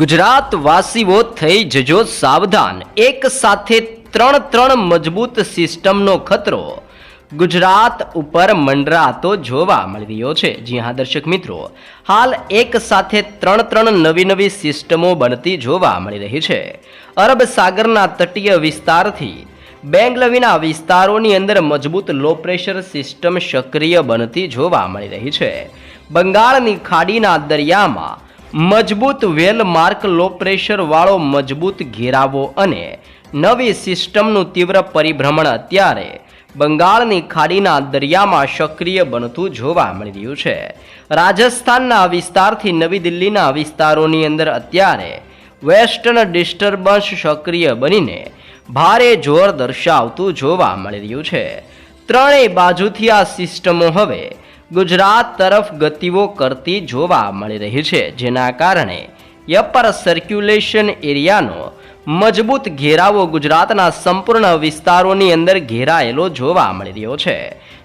ગુજરાત વાસીઓ થઈ જજો સાવધાન. એક સાથે ત્રણ ત્રણ મજબૂત સિસ્ટમનો ખતરો. ગુજરાત ઉપર મંડરાતો જોવા મળી રહ્યો છે. જી હા, દર્શક મિત્રો. હાલ એક સાથે ત્રણ ત્રણ નવી નવી સિસ્ટમો બનતી જોવા મળી રહી છે. અરબ સાગરના તટીય વિસ્તારથી બેંગલવીના વિસ્તારોની અંદર મજબૂત લો પ્રેશર સિસ્ટમ સક્રિય બનતી જોવા મળી રહી છે. બંગાળની ખાડીના દરિયામાં મજબૂત વેલ માર્ક લો પ્રેશર વાળો મજબૂત ઘેરાવો અને નવી સિસ્ટમનું તીવ્ર પરિભ્રમણ અત્યારે બંગાળની ખાડીના દરિયામાં સક્રિય બનતું જોવા મળી રહ્યું છે. રાજસ્થાનના વિસ્તારથી નવી દિલ્હીના વિસ્તારોની અંદર અત્યારે વેસ્ટર્ન ડિસ્ટર્બન્સ સક્રિય બનીને ભારે જોર દર્શાવતું જોવા મળી રહ્યું છે. ત્રણેય બાજુથી આ સિસ્ટમો હવે ગુજરાત તરફ ગતિઓ કરતી જોવા મળી રહી છે, જેના કારણે યપર સર્ક્યુલેશન એરિયાનો મજબૂત ઘેરાવો ગુજરાતના સંપૂર્ણ વિસ્તારોની અંદર ઘેરાયેલો જોવા મળી રહ્યો છે.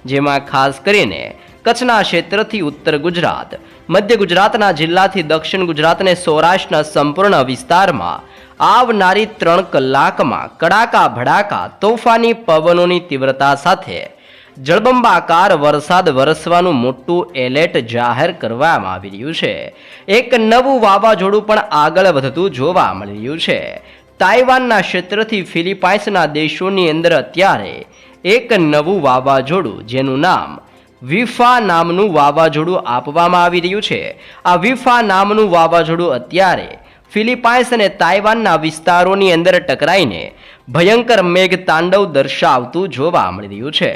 જેમાં ખાસ કરીને કચ્છના ક્ષેત્રથી ઉત્તર ગુજરાત, મધ્ય ગુજરાતના જિલ્લાથી દક્ષિણ ગુજરાતને સૌરાષ્ટ્રના સંપૂર્ણ વિસ્તારમાં આવનારી ત્રણ કલાકમાં કડાકા ભડાકા તોફાની પવનોની તીવ્રતા સાથે જળબંબાકાર વરસાદ વરસવાનું મોટું એલર્ટ જાહેર કરવામાં આવી રહ્યું છે. એક નવું વાવાઝોડું પણ આગળ વધતું જોવા મળી રહ્યું છે. તાઇવાનના ક્ષેત્રથી ફિલિપાઇન્સના દેશોની અંદર અત્યારે એક નવું વાવાઝોડું જેનું નામ વિફા નામનું વાવાઝોડું આપવામાં આવી રહ્યું છે. આ વિફા નામનું વાવાઝોડું અત્યારે ફિલિપાઇન્સ અને તાઇવાનના વિસ્તારોની અંદર ટકરાઈને ભયંકર મેઘ તાંડવ દર્શાવતું જોવા મળી રહ્યું છે.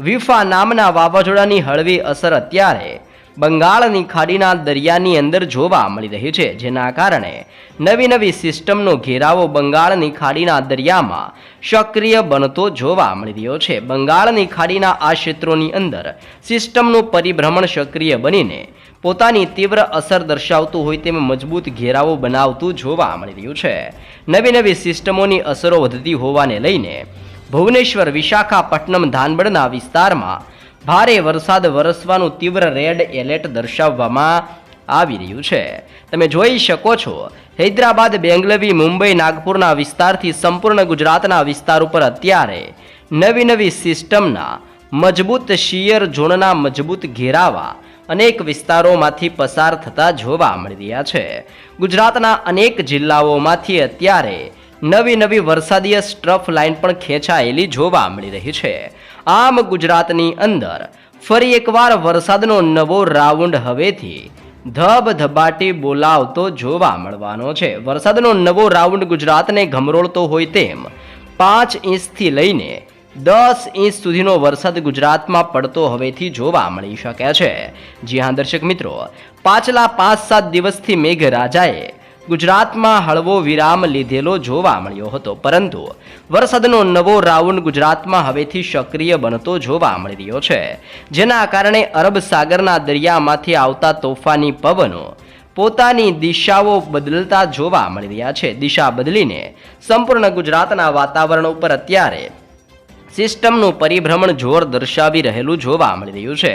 વિફા નામના વાવાઝોડાની હળવી અસર અત્યારે બંગાળની ખાડીના દરિયાની અંદર જોવા મળી રહી છે, જેના કારણે નવી નવી સિસ્ટમનો ઘેરાવો બંગાળની ખાડીના દરિયામાં સક્રિય બનતો જોવા મળી રહ્યો છે. બંગાળની ખાડીના આ ક્ષેત્રોની અંદર સિસ્ટમનું પરિભ્રમણ સક્રિય બનીને પોતાની તીવ્ર અસર દર્શાવતું હોય તેમ મજબૂત ઘેરાવો બનાવતું જોવા મળી રહ્યું છે. નવી નવી સિસ્ટમોની અસરો વધતી હોવાને લઈને ભુવનેશ્વર, વિશાખાપટ્ટનમ ધાનબડના વિસ્તારમાં ભારે વરસાદ વરસવાનું તીવ્ર રેડ એલર્ટ દર્શાવવામાં આવી રહ્યું છે. તમે જોઈ શકો છો, હૈદરાબાદ, બેંગલવી, મુંબઈ, નાગપુરના વિસ્તારથી સંપૂર્ણ ગુજરાતના વિસ્તાર ઉપર અત્યારે નવી નવી સિસ્ટમના મજબૂત શિયર ઝોનના મજબૂત ઘેરાવા અનેક વિસ્તારોમાંથી પસાર થતા જોવા મળી રહ્યા છે. ગુજરાતના અનેક જિલ્લાઓમાંથી અત્યારે નવી નવી વરસાદીય સ્ટ્રફ લાઇન પણ ખેંચાયેલી જોવા મળી રહી છે. આમ ગુજરાતની અંદર ફરી એકવાર વરસાદનો નવો રાઉન્ડ હવેથી ધબધબાટી બોલાવતો જોવા મળવાનો છે. વરસાદનો નવો રાઉન્ડ ગુજરાતને ગમરોળતો હોય તેમ પાંચ ઇંચથી લઈને દસ ઇંચ સુધીનો વરસાદ ગુજરાતમાં પડતો હવેથી જોવા મળી શકે છે. જી હા, દર્શક મિત્રો, પાછલા પાંચ સાત દિવસથી મેઘરાજાએ ગુજરાતમાં હળવો વિરામ લીધેલો જોવા મળ્યો હતો. પરંતુ વરસાદનો નવો રાઉન્ડ ગુજરાતમાં હવેથી સક્રિય બનતો જોવા મળી રહ્યો છે. જેના કારણે અરબ સાગરના દરિયામાંથી આવતા તોફાની પવનો પોતાની દિશાઓ બદલતા જોવા મળી રહ્યા છે. દિશા બદલીને સંપૂર્ણ ગુજરાતના વાતાવરણ ઉપર અત્યારે સિસ્ટમનું પરિભ્રમણ જોર દર્શાવી રહેલું જોવા મળી રહ્યું છે.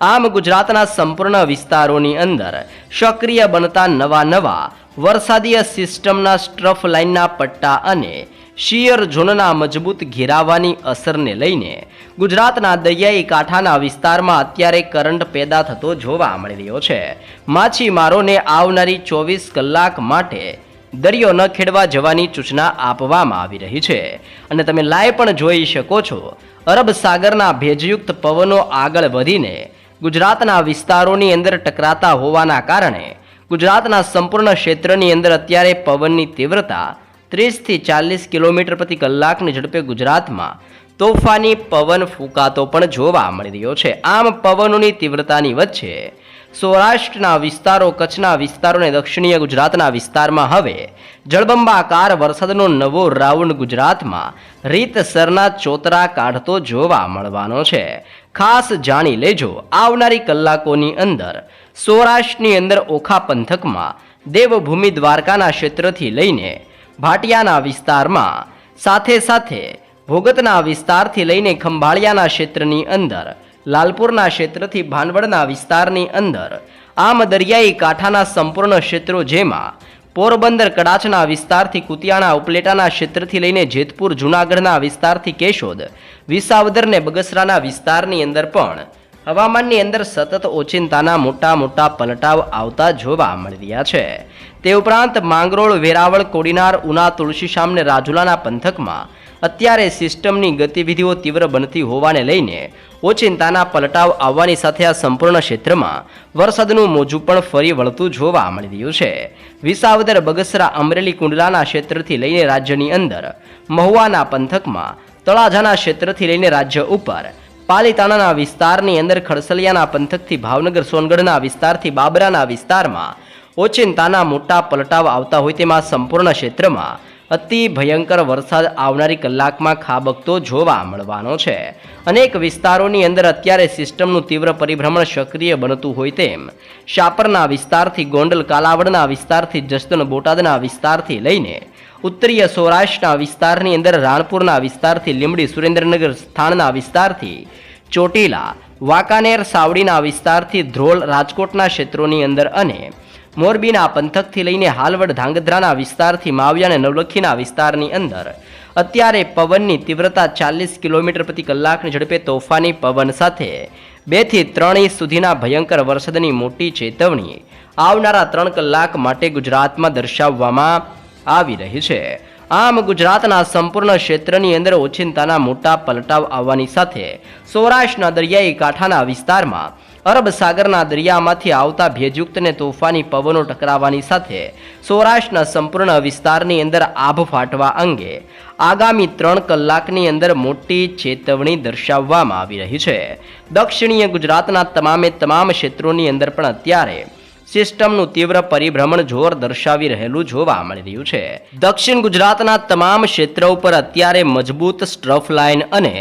આમ ગુજરાતના સંપૂર્ણ વિસ્તારોની અંદર સક્રિય બનતા નવા નવા વરસાદીય સિસ્ટમના સ્ટ્રફ લાઇનના પટ્ટા અને શિયર ઝોનના મજબૂત ઘેરાવાની અસરને લઈને ગુજરાતના દરિયાઈ કાંઠાના વિસ્તારમાં અત્યારે કરંટ પેદા થતો જોવા મળી રહ્યો છે. માછીમારોને આવનારી ચોવીસ કલાક માટે દરિયો ન ખેડવા જવાની સૂચના આપવામાં આવી રહી છે. અને તમે લાઈવ પણ જોઈ શકો છો. અરબ સાગરના ભેજયુક્ત પવનો આગળ વધીને ગુજરાતના વિસ્તારોની અંદર ટકરાતા હોવાના કારણે ગુજરાતના સંપૂર્ણ ક્ષેત્રની અંદર અત્યારે પવનની તીવ્રતા ત્રીસથી ચાલીસ કિલોમીટર પ્રતિ કલાકની ઝડપે ગુજરાતમાં તોફાની પવન ફૂંકાતો પણ જોવા મળી રહ્યો છે. આમ પવનોની તીવ્રતાની વચ્ચે સૌરાષ્ટ્રના વિસ્તારો, કચ્છના વિસ્તારો અને દક્ષિણીય ગુજરાતના વિસ્તારમાં હવે જળબંબાકાર વરસાદનો નવો રાઉન્ડ ગુજરાતમાં રીતસરના ચોતરા કાઢતો જોવા મળવાનો છે. ખાસ જાણી લેજો આવનારી કલાકોની અંદર સૌરાષ્ટ્રની અંદર ઓખા પંથકમાં દેવભૂમિ દ્વારકાના ક્ષેત્રથી લઈને ભાટિયાના વિસ્તારમાં સાથે સાથે ભોગતના વિસ્તારથી લઈને ખંભાળિયાના ક્ષેત્રની અંદર લાલપુરના ક્ષેત્રથી ભાનવડના વિસ્તારની અંદર. આમ દરિયાઈ કાંઠાના સંપૂર્ણ ક્ષેત્રો જેમાં પોરબંદર કડાચના વિસ્તારથી કુતિયાણા ઉપલેટાના ક્ષેત્રથી લઈને જેતપુર જૂનાગઢના વિસ્તારથી કેશોદ, વિસાવદર ને બગસરાના વિસ્તારની અંદર પણ હવામાનની અંદર સતત ઓચિંતાના મોટા મોટા પલટાવ આવતા જોવા મળ્યા છે. તે ઉપરાંત માંગરોળ, વેરાવળ, કોડીનાર, ઉના, તુલસીશામ ને રાજુલાના પંથકમાં અત્યારે સિસ્ટમની ગતિવિધિઓ તીવ્ર બનતી હોવાને લઈને ઓચિંતાના પલટાવ આવવાની સાથે આ સંપૂર્ણ ક્ષેત્રમાં વરસાદનું મોજું પણ ફરી વળતું જોવા મળી રહ્યું છે. વિસાવદર, બગસરા, અમરેલી, કુંડલાના ક્ષેત્રથી લઈને રાજ્યની અંદર, મહુવાના પંથકમાં, તળાજાના ક્ષેત્રથી લઈને રાજ્ય ઉપર, પાલીતાણાના વિસ્તારની અંદર, ખડસલિયાના પંથકથી ભાવનગર, સોનગઢના વિસ્તારથી બાબરાના વિસ્તારમાં ઓચિંતાના મોટા પલટાવ આવતા હોય તેમાં સંપૂર્ણ ક્ષેત્રમાં અતિ ભયંકર વરસાદ આવનારી કલાકમાં ખાબકતો જોવા મળવાનો છે. અનેક વિસ્તારોની અંદર અત્યારે સિસ્ટમનું તીવ્ર પરિભ્રમણ સક્રિય બનતું હોય તેમ, શાપરના વિસ્તારથી ગોંડલ, કાલાવડના વિસ્તારથી જસ્તન, બોટાદના વિસ્તારથી લઈને ઉત્તરીય સૌરાષ્ટ્રના વિસ્તારની અંદર, રાણપુરના વિસ્તારથી લીંબડી, સુરેન્દ્રનગર સ્થાનના વિસ્તારથી ચોટીલા, વાંકાનેર, સાવડીના વિસ્તારથી ધ્રોલ, રાજકોટના ક્ષેત્રોની અંદર અને મોરબીના પંથકથી લઈને હાલવડ ધાંગધ્રાના વિસ્તારથી માવ્યા અને નવલખીના વિસ્તારની અંદર. અત્યારે પવનની તીવ્રતા ચાલીસ કિલોમીટર પ્રતિ કલાકની ઝડપે તોફાની પવન સાથે બેથી ત્રણ ઇંચ સુધીના ભયંકર વરસાદની મોટી ચેતવણી આવનારા ત્રણ કલાક માટે ગુજરાતમાં દર્શાવવામાં આવી રહી છે. આમ ગુજરાતના સંપૂર્ણ ક્ષેત્રની અંદર ઓચિંતાના મોટા પલટાવ આવવાની સાથે સૌરાષ્ટ્રના દરિયાઈ કાંઠાના વિસ્તારમાં અરબ સાગરના દરિયામાંથી આવતા ભેજયુક્તને તોફાની પવનો ટકરાવવાની સાથે સૌરાષ્ટ્રના સંપૂર્ણ વિસ્તારની અંદર આભ ફાટવા અંગે આગામી ત્રણ કલાકની અંદર મોટી ચેતવણી દર્શાવવામાં આવી રહી છે. દક્ષિણીય ગુજરાતના તમામે તમામ ક્ષેત્રોની અંદર પણ અત્યારે સિસ્ટમનું તીવ્ર પરિભ્રમણ જોર દર્શાવી રહેલું જોવા મળી રહ્યું છે. દક્ષિણ ગુજરાતના તમામ ક્ષેત્રો ઉપર અત્યારે મજબૂત સ્ટ્રફ લાઇન અને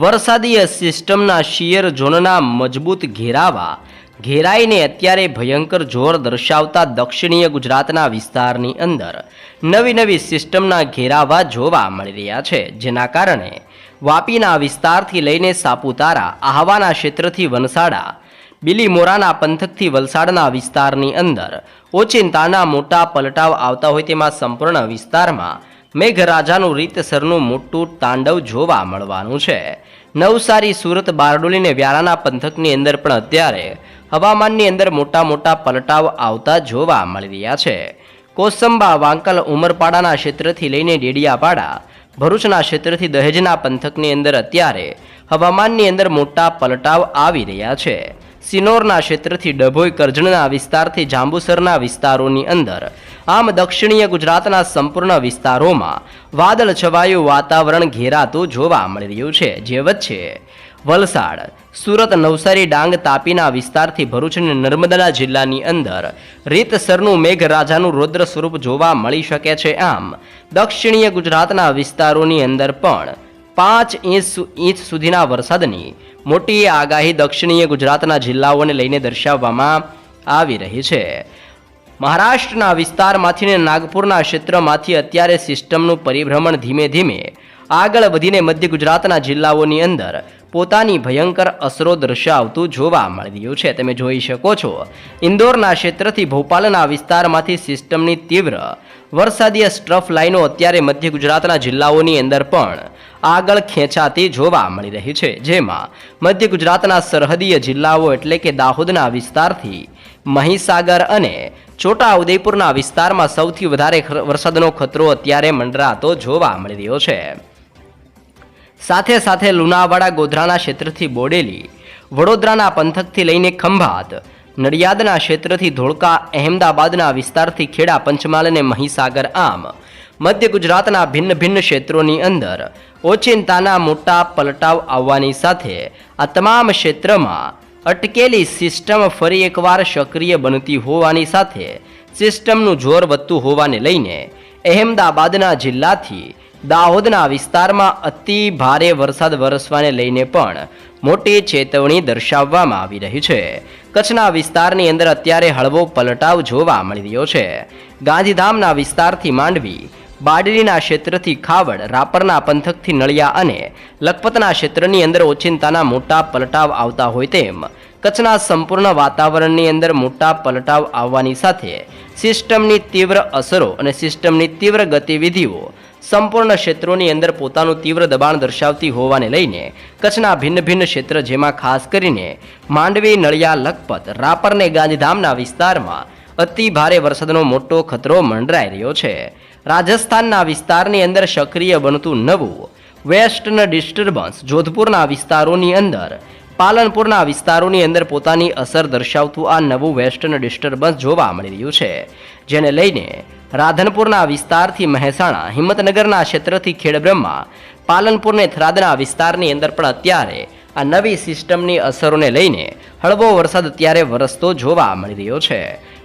વરસાદીય સિસ્ટમના શિયર ઝોનના મજબૂત ઘેરાવા ઘેરાઈને અત્યારે ભયંકર જોર દર્શાવતા દક્ષિણીય ગુજરાતના વિસ્તારની અંદર નવી નવી સિસ્ટમના ઘેરાવા જોવા મળી રહ્યા છે, જેના કારણે વાપીના વિસ્તારથી લઈને સાપુતારા, આહવાના ક્ષેત્રથી વનસાડા બિલીમોરાના પંથકથી વલસાડના વિસ્તારની અંદર ઓચિંતાના મોટા પલટાવ આવતા હોય તેમાં સંપૂર્ણ વિસ્તારમાં મેઘરાજાનું રીતસરનું મોટું તાંડવ જોવા મળવાનું છે. નવસારી, સુરત બારડોલી અને વ્યારાના પંથકની અંદર પણ અત્યારે હવામાનની અંદર મોટા મોટા પલટાવ આવતા જોવા મળી રહ્યા છે. કોસંબા, વાંકલ, ઉમરપાડાના ક્ષેત્રથી લઈને ડેડિયાપાડા, ભરૂચના ક્ષેત્રથી દહેજના પંથકની અંદર અત્યારે હવામાનની અંદર મોટા પલટાવ આવી રહ્યા છે. સિનોરના ક્ષેત્રથી ડભોઈ, કરજણના વિસ્તારથી જાંબુસરના વિસ્તારોની અંદર. આમ દક્ષિણીય ગુજરાતના સંપૂર્ણ વિસ્તારોમાં વાદળ છવાયું વાતાવરણ ઘેરાતું જોવા મળી રહ્યું છે, જે વચ્ચે વલસાડ, સુરત, નવસારી, ડાંગ, તાપીના વિસ્તારથી ભરૂચ અને નર્મદા જિલ્લાની અંદર રીતસરનું મેઘરાજાનું રૌદ્ર સ્વરૂપ જોવા મળી શકે છે. આમ દક્ષિણીય ગુજરાતના વિસ્તારોની અંદર પણ પાંચ ઇંચ ઇંચ સુધીના વરસાદની મોટી આગાહી દક્ષિણીય ગુજરાતના જિલ્લાઓને લઈને દર્શાવવામાં આવી રહી છે. મહારાષ્ટ્રના વિસ્તારમાંથી ને નાગપુરના ક્ષેત્રમાંથી અત્યારે સિસ્ટમનું પરિભ્રમણ ધીમે ધીમે આગળ વધીને મધ્ય ગુજરાતના જિલ્લાઓની અંદર પોતાની ભયંકર અસરો દર્શાવતું જોવા મળી રહ્યું છે. તમે જોઈ શકો છો, ઇન્દોરના ક્ષેત્રથી ભોપાલના વિસ્તારમાંથી સિસ્ટમની તીવ્ર વરસાદીય સ્ટ્રફ લાઇનો અત્યારે મધ્ય ગુજરાતના જિલ્લાઓની અંદર પણ આગળ ખેંચાતી જોવા મળી રહી છે. જેમાં મધ્ય ગુજરાતના સરહદીય જિલ્લાઓ એટલે કે દાહોદના વિસ્તારથી મહીસાગર અને છોટાઉદેપુરના વિસ્તારમાં સૌથી વધારે વરસાદનો ખતરો અત્યારે મંડરાતો જોવા મળી રહ્યો છે. સાથે સાથે લુણાવાડા ગોધરાના ક્ષેત્રથી બોડેલી વડોદરાના પંથકથી લઈને ખંભાત નડિયાદના ક્ષેત્રથી ધોળકા અહેમદાબાદના વિસ્તારથી ખેડા પંચમહાલ અને મહીસાગર આમ. મધ્ય ગુજરાતના ભિન્ન ભિન્ન ક્ષેત્રોની અંદર ઓચિંતાના મોટા પલટાવ આવવાની સાથે આ તમામ ક્ષેત્રમાં અટકેલી સિસ્ટમ ફરી એકવાર સક્રિય બનતી હોવાની સાથે સિસ્ટમનું જોર વધતું હોવાને લઈને અહેમદાબાદના જિલ્લાથી દાહોદના વિસ્તારમાં અતિ ભારે વરસાદ વરસવાને લઈને પણ મોટી ચેતવણી દર્શાવવામાં આવી રહી છે. કચ્છના વિસ્તારની અંદર અત્યારે હળવો પલટાવ જોવા મળી રહ્યો છે. ગાંધીધામના વિસ્તારથી માંડવી બાડલીના ક્ષેત્રથી ખાવડ, રાપરના પંથકથી નળિયા અને લખપતના ક્ષેત્રની અંદર ઓચિંતાના મોટા પલટાવ આવતા હોય તેમ કચ્છના સંપૂર્ણ વાતાવરણની અંદર મોટા પલટાવ આવવાની સાથે સિસ્ટમની તીવ્ર અસરો અને સિસ્ટમની તીવ્ર ગતિવિધિઓ સંપૂર્ણ ક્ષેત્રોની અંદર પોતાનું તીવ્ર દબાણ દર્શાવતી હોવાને લઈને કચ્છના ભિન્ન ભિન્ન ક્ષેત્ર જેમાં ખાસ કરીને માંડવી, નળિયા, લખપત, રાપર અને ગાંધીધામના વિસ્તારમાં અતિ ભારે વરસાદનો મોટો ખતરો મંડરાઈ રહ્યો છે. રાજસ્થાનના વિસ્તારની અંદર સક્રિય બનતું નવું વેસ્ટર્ન ડિસ્ટર્બન્સ, જોધપુરના વિસ્તારોની અંદર પાલનપુરના વિસ્તારોની અંદર પોતાની અસર દર્શાવતું આ નવું વેસ્ટર્ન ડિસ્ટર્બન્સ જોવા મળી રહ્યું છે, જેને લઈને રાધનપુરના વિસ્તારથી મહેસાણા, હિંમતનગરના ક્ષેત્રથી ખેડબ્રહ્મા, પાલનપુરને થરાદના વિસ્તારની અંદર પણ અત્યારે આ નવી સિસ્ટમની અસરોને લઈને હળવો વરસાદ અત્યારે વરસતો જોવા મળી રહ્યો છે.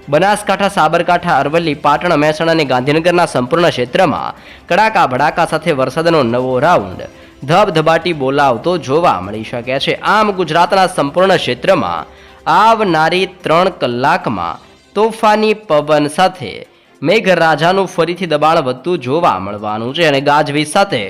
બનાસકાંઠા, સાબરકાંઠા, અરવલ્લી, પાટણ, મહેસાણા અને ગાંધીનગરના સંપૂર્ણ ક્ષેત્રમાં કડાકા ભડાકા સાથે વરસાદનો નવો રાઉન્ડ ધબધબાટી બોલાવતો જોવા મળી શકે છે. આમ ગુજરાતના સંપૂર્ણ ક્ષેત્રમાં આવનારી ત્રણ કલાકમાં તોફાની પવન સાથે મેઘરાજાનું ફરીથી દબાણ વધતું જોવા મળવાનું છે અને ગાજવીજ સાથે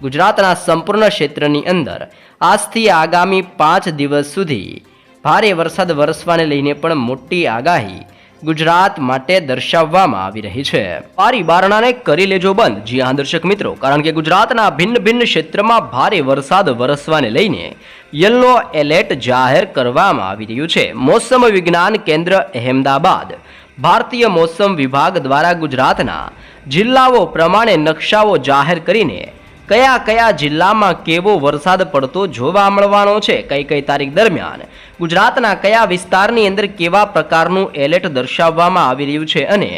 ગુજરાતના સંપૂર્ણ ક્ષેત્રની અંદર આજથી આગામી પાંચ દિવસ સુધી ભારે વરસાદ વરસવાને લઈને પણ મોટી આગાહી ગુજરાત માટે દર્શાવવામાં આવી રહી છે. પારી બારણાને કરી લેજો બંધ. જી હા, દર્શક મિત્રો. કારણ કે ગુજરાતના ભિન્ન ભિન્ન ક્ષેત્રમાં ભારે વરસાદ વરસવાને લઈને યલો એલર્ટ જાહેર કરવામાં આવી રહ્યું છે. મોસમ વિજ્ઞાન કેન્દ્ર અહેમદાબાદ. ભારતીય મોસમ વિભાગ દ્વારા ગુજરાતના જિલ્લાઓ પ્રમાણે નકશાઓ જાહેર કરીને કયા કયા જિલ્લામાં કેવો વરસાદ પડતો જોવા મળવાનો છે. કઈ કઈ તારીખ દરમિયાન ગુજરાતના કયા વિસ્તારની અંદર કેવા પ્રકારનું એલર્ટ દર્શાવવામાં આવી રહ્યું છે અને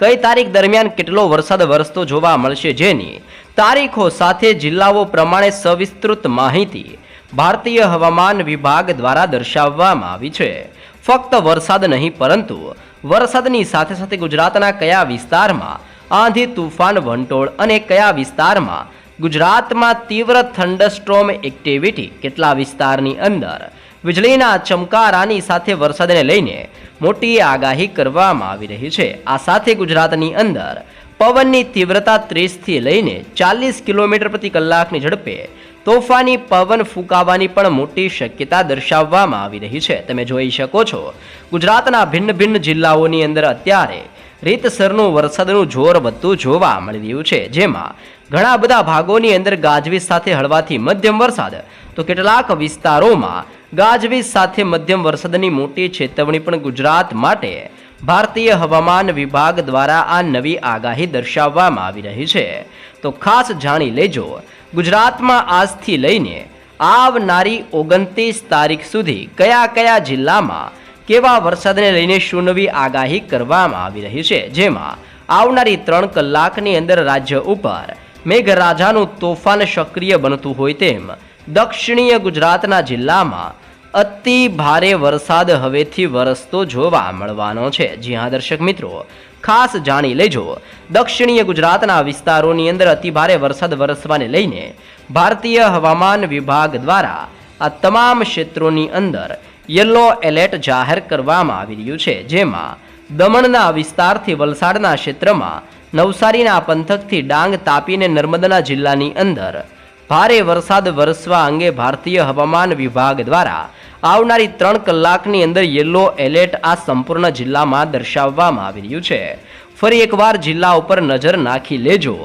કઈ તારીખ દરમિયાન કેટલો વરસાદ વરસતો જોવા મળશે જેની તારીખો સાથે જિલ્લાઓ પ્રમાણે સવિસ્તૃત માહિતી ભારતીય હવામાન વિભાગ દ્વારા દર્શાવવામાં આવી છે. ફક્ત વરસાદ નહીં, પરંતુ વરસાદની સાથે સાથે ગુજરાતના કયા વિસ્તારમાં આંધી તુફાન, વંટોળ અને કયા વિસ્તારમાં ગુજરાતમાં તીવ્ર થંડરસ્ટ્રોમ એક્ટિવિટી કેટલા વિસ્તારની અંદર વીજળીના ચમકારાની સાથે વરસાદને લઈને મોટી આગાહી કરવામાં આવી રહી છે. આ સાથે ગુજરાતની અંદર પવનની તીવ્રતા ત્રીસથી લઈને ચાલીસ કિલોમીટર પ્રતિ કલાકની ઝડપે તોફાની પવન ફૂંકાવાની પણ મોટી શક્યતા દર્શાવવામાં આવી રહી છે. તમે જોઈ શકો છો, ગુજરાતના ભિન્ન ભિન્ન જિલ્લાઓની અંદર અત્યારે રીતસરનું વરસાદનું જોર વધતું જોવા મળી રહ્યું છે. જેમાં ઘણા બધા ભાગોની અંદર ગાજવીજ સાથે હળવાથી મધ્યમ વરસાદ તો કેટલાક વિસ્તારોમાં ગાજવીજ સાથે મધ્યમ વરસાદની મોટી ચેતવણી પણ ગુજરાત માટે ભારતીય હવામાન વિભાગ દ્વારા આ નવી આગાહી દર્શાવવામાં આવી રહી છે. તો ખાસ જાણી લેજો, ગુજરાતમાં આજથી લઈને આવનારી ઓગણત્રીસ તારીખ સુધી કયા કયા જિલ્લામાં કેવા વરસાદને લઈને શું નવી આગાહી કરવામાં આવી રહી છે? જેમાં આવનારી ત્રણ કલાકની અંદર રાજ્ય ઉપર મેઘરાજાનું તોફાન સક્રિય બનતું હોય તેમ દક્ષિણીય ગુજરાતના જિલ્લામાં અતિ ભારે વરસાદ હવેથી વરસતો જોવા મળવાનો છે. જી હા, દર્શક મિત્રો, ખાસ જાણી લેજો. દક્ષિણીય ગુજરાતના વિસ્તારોની અંદર અતિ ભારે વરસાદ વરસવાને લઈને ભારતીય હવામાન વિભાગ દ્વારા આ તમામ ક્ષેત્રોની અંદર યલો એલર્ટ જાહેર કરવામાં આવી રહ્યું છે. જેમાં દમણના વિસ્તારથી વલસાડના ક્ષેત્રમાં નવસારીના પંથકથી ડાંગ તાપીને નર્મદાના જિલ્લાની અંદર ભારે વરસાદ વરસવા અંગે ભારતીય હવામાન વિભાગ દ્વારા આવનારી ત્રણ કલાકની અંદર યલો એલર્ટ આ સંપૂર્ણ જિલ્લામાં દર્શાવવામાં આવી રહ્યું છે. ફરી એકવાર જિલ્લા ઉપર નજર નાખી લેજો.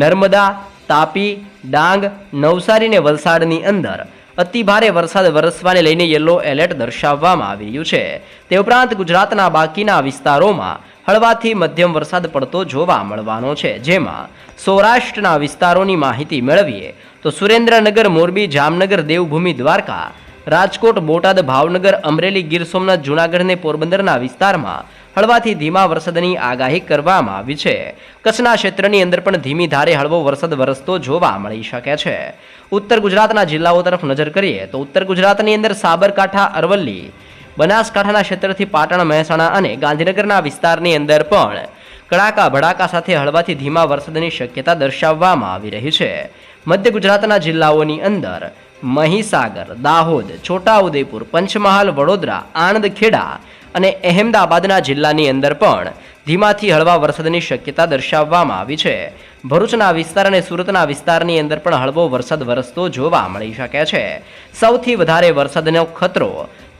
નર્મદા, તાપી, ડાંગ, નવસારી ને વલસાડની અંદર અતિભારે વરસાદ વરસવાને લઈને યલો એલર્ટ દર્શાવવામાં આવી રહ્યું છે. તે ઉપરાંત ગુજરાતના બાકીના વિસ્તારોમાં હળવાથી મધ્યમ વરસાદ પડતો જોવા મળવાનો છે. જેમાં સૌરાષ્ટ્રના વિસ્તારોની માહિતી મેળવીએ તો સુરેન્દ્રનગર, મોરબી, જામનગર, દેવભૂમિ, દ્વારકા, રાજકોટ, બોટાદ, ભાવનગર, અમરેલી, ગીર સોમનાથ, જૂનાગઢ અને પોરબંદરના વિસ્તારમાં હળવાથી ધીમા વરસાદની આગાહી કરવામાં આવી છે. કચ્છના ક્ષેત્રની અંદર પણ ધીમી ધારે હળવો વરસાદ વરસતો જોવા મળી શકે છે. ઉત્તર ગુજરાતના જિલ્લાઓ તરફ નજર કરીએ તો ઉત્તર ગુજરાતની અંદર સાબરકાંઠા, અરવલ્લી, બનાસકાંઠાના ક્ષેત્રથી પાટણ, મહેસાણા અને ગાંધીનગરના વિસ્તારની અંદર પણ કડાકા ભડાકા સાથે હળવાથી ધીમા વરસાદની શક્યતા દર્શાવવામાં આવી રહી છે. મધ્ય ગુજરાતના જિલ્લાઓની અંદર મહીસાગર દાહોદ છોટાઉદેપુર પંચમહાલ વડોદરા આણંદ ખેડા અને અહેમદાબાદના જિલ્લાની અંદર પણ ધીમાથી હળવા વરસાદની શક્યતા દર્શાવવામાં આવી છે. ભરૂચના વિસ્તાર અને સુરતના વિસ્તારની અંદર પણ હળવો વરસાદ વરસતો જોવા મળી શકે છે. સૌથી વધારે વરસાદનો ખતરો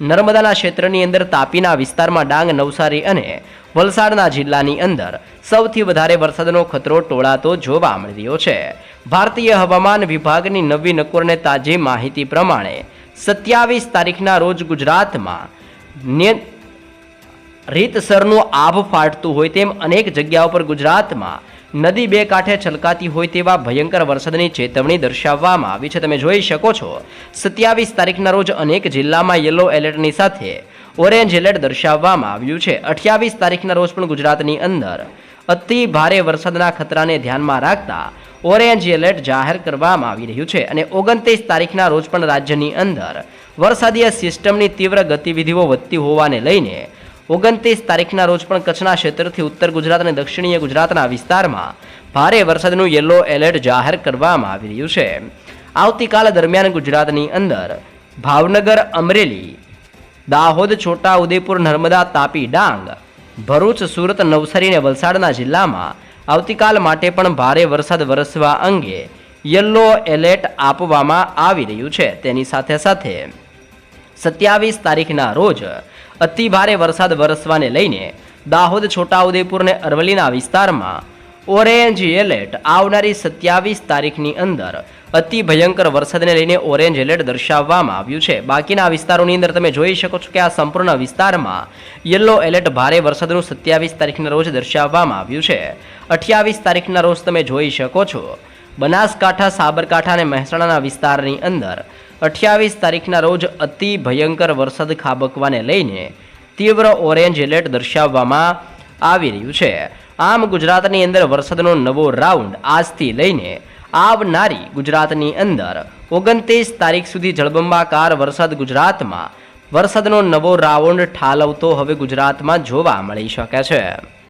નર્મદાના ક્ષેત્રની અંદર તાપીના વિસ્તારમાં ડાંગ, નવસારી અને વલસાડના જિલ્લાની અંદર સૌથી વધારે વરસાદનો ખતરો ટોળાતો જોવા મળી રહ્યો છે. ભારતીય હવામાન વિભાગની નવી નકોરને તાજી માહિતી પ્રમાણે સત્યાવીસ તારીખના રોજ ગુજરાતમાં રીતસરનું આભ ફાટતું હોય તેમ અનેક જગ્યાઓ પર ગુજરાતમાં નદી બે કાંઠે છલકાતી હોય તેવા ભયંકર વરસાદની ચેતવણી દર્શાવવામાં આવી છે. તમે જોઈ શકો છો, સત્યાવીસ તારીખના રોજ અનેક જિલ્લામાં યલો એલર્ટની સાથે ઓરેન્જ એલર્ટ દર્શાવવામાં આવ્યું છે. અઠ્યાવીસ તારીખના રોજ પણ ગુજરાતની અંદર અતિ ભારે વરસાદના ખતરાને ધ્યાનમાં રાખતા ઓરેન્જ એલર્ટ જાહેર કરવામાં આવી રહ્યું છે અને ઓગણત્રીસ તારીખના રોજ પણ રાજ્યની અંદર વરસાદીય સિસ્ટમની તીવ્ર ગતિવિધિઓ વધતી હોવાને લઈને ઓગણત્રીસ તારીખના રોજ પણ કચ્છના ક્ષેત્રથી ઉત્તર ગુજરાત અને દક્ષિણીય ગુજરાતના વિસ્તારમાં ભારે વરસાદનું યલો એલર્ટ જાહેર કરવામાં આવી રહ્યું છે. આવતીકાલ દરમિયાન ગુજરાતની અંદર ભાવનગર, અમરેલી, દાહોદ છોટા ઉદેપુર નર્મદા, તાપી, ડાંગ, ભરૂચ, સુરત, નવસારી અને વલસાડના જિલ્લામાં આવતીકાલ માટે પણ ભારે વરસાદ વરસવા અંગે યલો એલર્ટ આપવામાં આવી રહ્યું છે. તેની સાથે સાથે સત્યાવીસ તારીખના રોજ અતિ ભારે વરસાદ વરસવાને લઈને દાહોદ, છોટાઉદેપુર અને અરવલ્લીના વિસ્તારમાં ઓરેન્જ એલર્ટ આવનારી સત્યાવીસ તારીખની અંદર અતિ ભયંકર વરસાદને લઈને ઓરેન્જ એલર્ટ દર્શાવવામાં આવ્યું છે. બાકીના વિસ્તારોની અંદર તમે જોઈ શકો છો કે આ સંપૂર્ણ વિસ્તારમાં યલો એલર્ટ ભારે વરસાદનું સત્યાવીસ તારીખના રોજ દર્શાવવામાં આવ્યું છે. અઠ્યાવીસ તારીખના રોજ તમે જોઈ શકો છો. બનાસકાંઠા, સાબરકાંઠા અને મહેસાણાના વિસ્તારની અંદર અઠ્યાવીસ તારીખના રોજ અતિ ભયંકર વરસાદ ખાબકવાને લઈને તીવ્ર ઓરેન્જ એલર્ટ દર્શાવવામાં આવી રહ્યું છે. આમ ગુજરાતની અંદર વરસાદનો નવો રાઉન્ડ આજથી લઈને આવનારી ગુજરાતની અંદર ઓગણત્રીસ તારીખ સુધી જળબંબાકાર વરસાદ ગુજરાતમાં વરસાદનો નવો રાઉન્ડ ઠાલવતો હવે ગુજરાતમાં જોવા મળી શકે છે.